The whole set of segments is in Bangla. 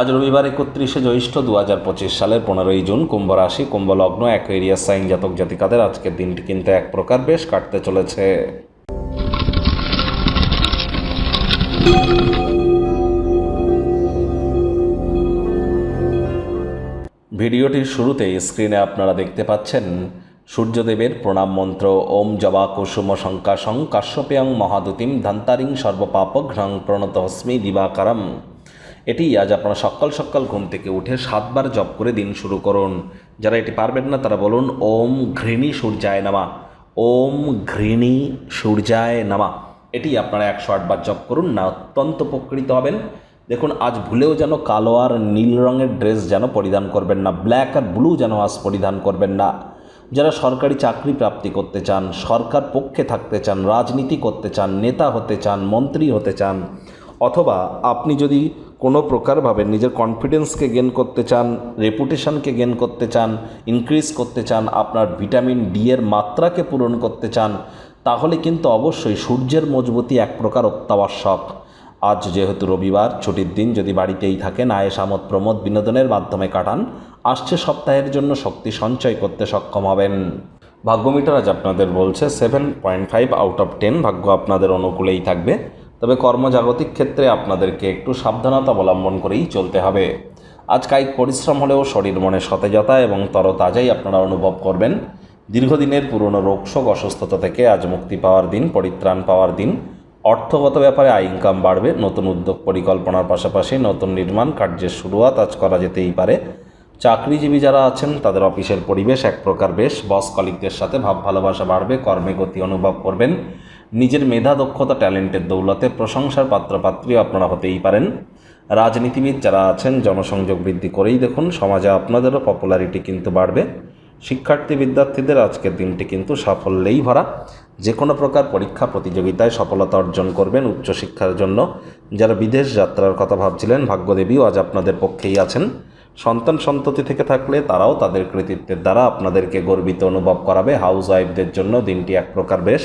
আজ রবিবার একত্রিশে জ্যৈষ্ঠ দু হাজার পঁচিশ সালের পনেরোই জুন কুম্ভ রাশি, কুম্ভ লগ্ন অ্যাকোয়েরিয়াস সাইন জাতক জাতিকাদের আজকের দিনটি কিন্তু এক প্রকার বেশ কাটতে চলেছে। ভিডিওটির শুরুতেই স্ক্রিনে আপনারা দেখতে পাচ্ছেন সূর্যদেবের প্রণাম মন্ত্র, ওম জবা কুসুম শঙ্কাশং কাশ্যপেয়ং মহাদুতিম ধন্তারিং সর্বপাপঘ্রং প্রণত হস্মি দিবাকারম। এটি আজ আপনারা সকাল সকাল ঘুম থেকে উঠে সাতবার জপ করে দিন শুরু করুন। যারা এটি পারবেন না, তারা বলুন, ওম ঘৃণী সূর্যায় নামা। ওম ঘৃণী সূর্যায় নামা। এটি আপনারা একশো আটবার জপ করুন, না অত্যন্ত উপকৃত হবেন। দেখুন, আজ ভুলেও যেন কালো আর নীল রঙের ড্রেস যেন পরিধান করবেন না, ব্ল্যাক আর ব্লু যেন আজ পরিধান করবেন না। যারা সরকারি চাকরি প্রাপ্তি করতে চান, সরকার পক্ষে থাকতে চান, রাজনীতি করতে চান, নেতা হতে চান, মন্ত্রী হতে চান, অথবা আপনি যদি কোনো প্রকারভাবে নিজের কনফিডেন্সকে গেন করতে চান রেপুটেশনকে গেন করতে চান ইনক্রিজ করতে চান, আপনার ভিটামিন ডি এর মাত্রাকে পূরণ করতে চান, তাহলে কিন্তু অবশ্যই সূর্যের মজবুতি এক প্রকার অত্যাবশ্যক। আজ যেহেতু রবিবার, ছুটির দিন, যদি বাড়িতেই থাকেন আয়েস আমোদ, প্রমোদ বিনোদনের মাধ্যমে কাটান, আসছে সপ্তাহের জন্য শক্তি সঞ্চয় করতে সক্ষম হবেন। ভাগ্যমিটার আজ আপনাদের বলছে seven point five out of ten ভাগ্য আপনাদের অনুকূলেই থাকবে। তবে কর্মজাগতিক ক্ষেত্রে আপনাদেরকে একটু সাবধানতা অবলম্বন করেই চলতে হবে। আজ কায়িক পরিশ্রম হলেও শরীর মনে সতেজতা এবং তরতাজাই আপনারা অনুভব করবেন। দীর্ঘদিনের পুরনো রোগশোক অসুস্থতা থেকে আজ মুক্তি পাওয়ার দিন, পরিত্রাণ পাওয়ার দিন। অর্থগত ব্যাপারে আয় ইনকাম বাড়বে, নতুন উদ্যোগ পরিকল্পনার পাশাপাশি নতুন নির্মাণ কার্যের শুরুয়াত আজ করা যেতেই পারে। চাকরিজীবী যারা আছেন, তাদের অফিসের পরিবেশ এক প্রকার বেশ। বস কলিকদের সাথে ভাব ভালোবাসা বাড়বে, কর্মে গতি অনুভব করবেন। নিজের মেধা দক্ষতা, ট্যালেন্টের দৌলতে প্রশংসার পাত্রপাত্রীও আপনারা হতেই পারেন। রাজনীতিবিদ যারা আছেন, জনসংযোগ বৃদ্ধি করেই দেখুন, সমাজে আপনাদেরও পপুলারিটি কিন্তু বাড়বে। শিক্ষার্থী, বিদ্যার্থীদের আজকের দিনটি কিন্তু সাফল্যেই ভরা। যে কোনো প্রকার পরীক্ষা, প্রতিযোগিতায় সফলতা অর্জন করবেন উচ্চশিক্ষার জন্য। যারা বিদেশ যাত্রার কথা ভাবছিলেন, ভাগ্যদেবীও আজ আপনাদের পক্ষেই আছেন। সন্তান সন্ততি থেকে থাকলে তারাও তাদের কৃতিত্বের দ্বারা আপনাদেরকে গর্বিত অনুভব করাবে। হাউস ওয়াইফদের জন্য দিনটি এক প্রকার বেশ।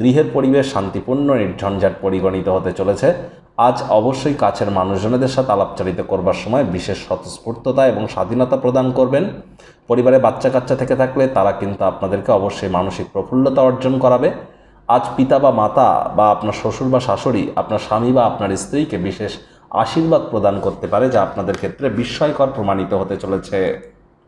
গৃহের পরিবেশ শান্তিপূর্ণ, নির্ঝঞ্ঝাট পরিগণিত হতে চলেছে। আজ অবশ্যই কাছের মানুষজনদের সাথে আলাপচারিত করবার সময় বিশেষ স্বতঃস্ফূর্ততা এবং স্বাধীনতা প্রদান করবেন। পরিবারে বাচ্চা কাচ্চা থেকে থাকলে তারা কিন্তু আপনাদেরকে অবশ্যই মানসিক প্রফুল্লতা অর্জন করাবে। আজ পিতা বা মাতা বা আপনার শ্বশুর বা শাশুড়ি, আপনার স্বামী বা আপনার স্ত্রীকে বিশেষ আশীর্বাদ প্রদান করতে পারে, যা আপনাদের ক্ষেত্রে বিস্ময়কর প্রমাণিত হতে চলেছে।